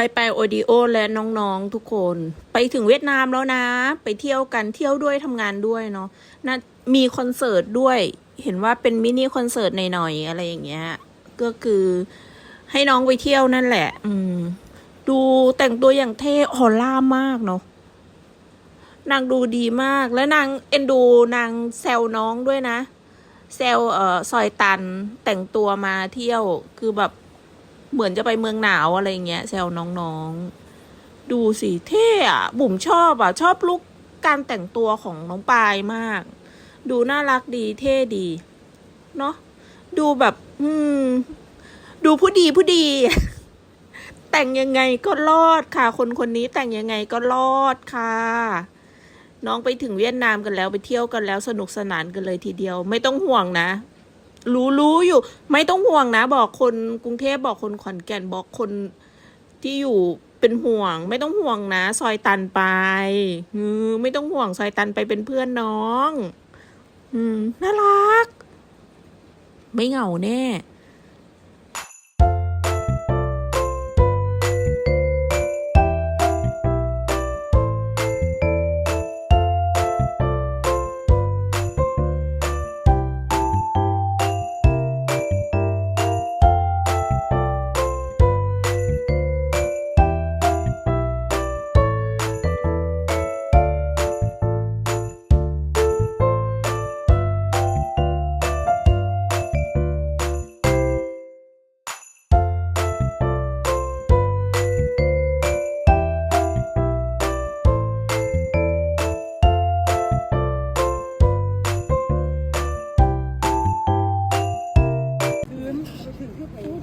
ไปไปโอดิโอและน้องๆทุกคน ไปถึงเวียดนามแล้วนะ ไปเที่ยวกันเที่ยวด้วยทำงานด้วยเนาะน่ามีคอนเสิร์ตด้วย เห็นว่าเป็นมินิคอนเสิร์ตหน่อยๆอะไรอย่างเงี้ย ก็คือให้น้องไปเที่ยวนั่นแหละ อืม ดูแต่งตัวอย่างเท่ออร่ามากเนาะนางดูดีมาก แล้วนางเอ็นดูนางแซวน้องด้วยนะ แซวเอ่อซอยตันแต่งตัวมาเที่ยวคือแบบ เหมือนจะไปเมืองหนาวอะไรเงี้ยแซวน้องๆ ดูสิเท่อะบุ๋มชอบอะชอบลุกการแต่งตัวของน้องปายมาก ดูน่ารักดีเท่ดี เนาะดูแบบ อืม ดูผู้ดีผู้ดี แต่งยังไงก็รอดค่ะ คนคนนี้แต่งยังไงก็รอดค่ะน้องไปถึงเวียดนามกันแล้วไปเที่ยวกันแล้วสนุกสนานกันเลยทีเดียว ไม่ต้องห่วงนะ รู้รู้อยู่ ไม่ต้องห่วงนะ บอกคนกรุงเทพบอกคนขอนแก่นบอกคนที่อยู่เป็นห่วง ไม่ต้องห่วงนะ ซอยตันไปอืมไม่ต้องห่วงซอยตันไปเป็นเพื่อนน้อง อืมน่ารัก ไม่เหงาแน่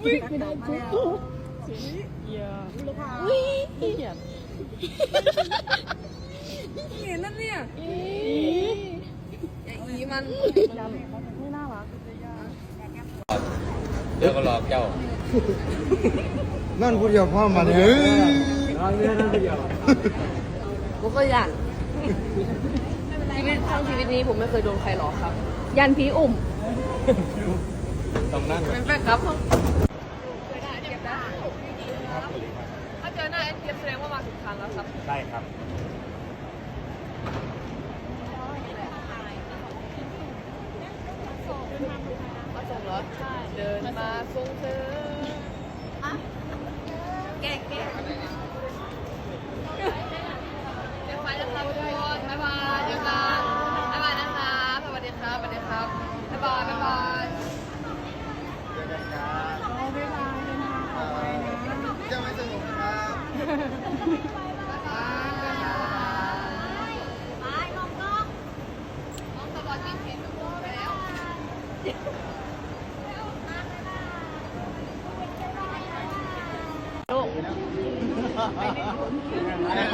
เห็นนั่นเนี่ยไอ้อีมันเดี๋ยวก็หลอกเจ้า นั่นพูดเดียวพ่อมาเลยผมก็ยันชีวิตทั้งชีวิตนี้ผมไม่เคยโดนใครหลอกครับ ยันผีอุ่มต้องนั่งเป็นแฟนครับถ้าเจอหน้าเอสเแสด งว่ามาถูกทางแล้วครับได้ครับ มาส่งเหรอ เดินมาส่งเธอแก่แก่เดี๋ยวไปนะครับทุกคนบ๊ายบายเจอกันบ๊ายบายนะครับสวัสดีครับสวัสดีครับบ๊ายบายบ๊ายบาย จะไม่สนุกครับ น้องตลอดที่เห็นไปแล้ว ขอ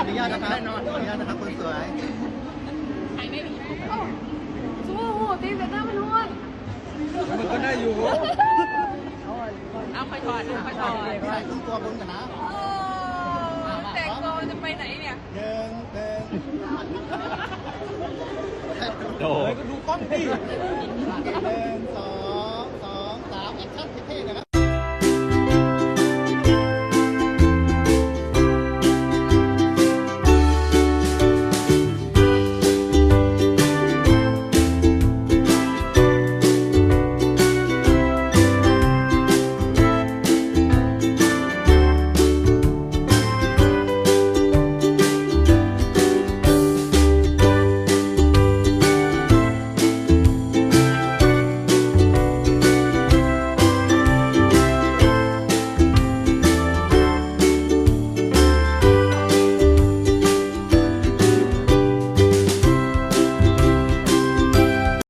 อนุญาตนะครับขออนุญาตนะครับคนสวย สู้หูตีเสร็จหน้ามันห้วนมันก็ได้อยู่ เอาไปถอดเอาไปถอด ตัวบนกันนะ แต่งตัวจะไปไหนเนี่ยเดินเดินโดเดินสอง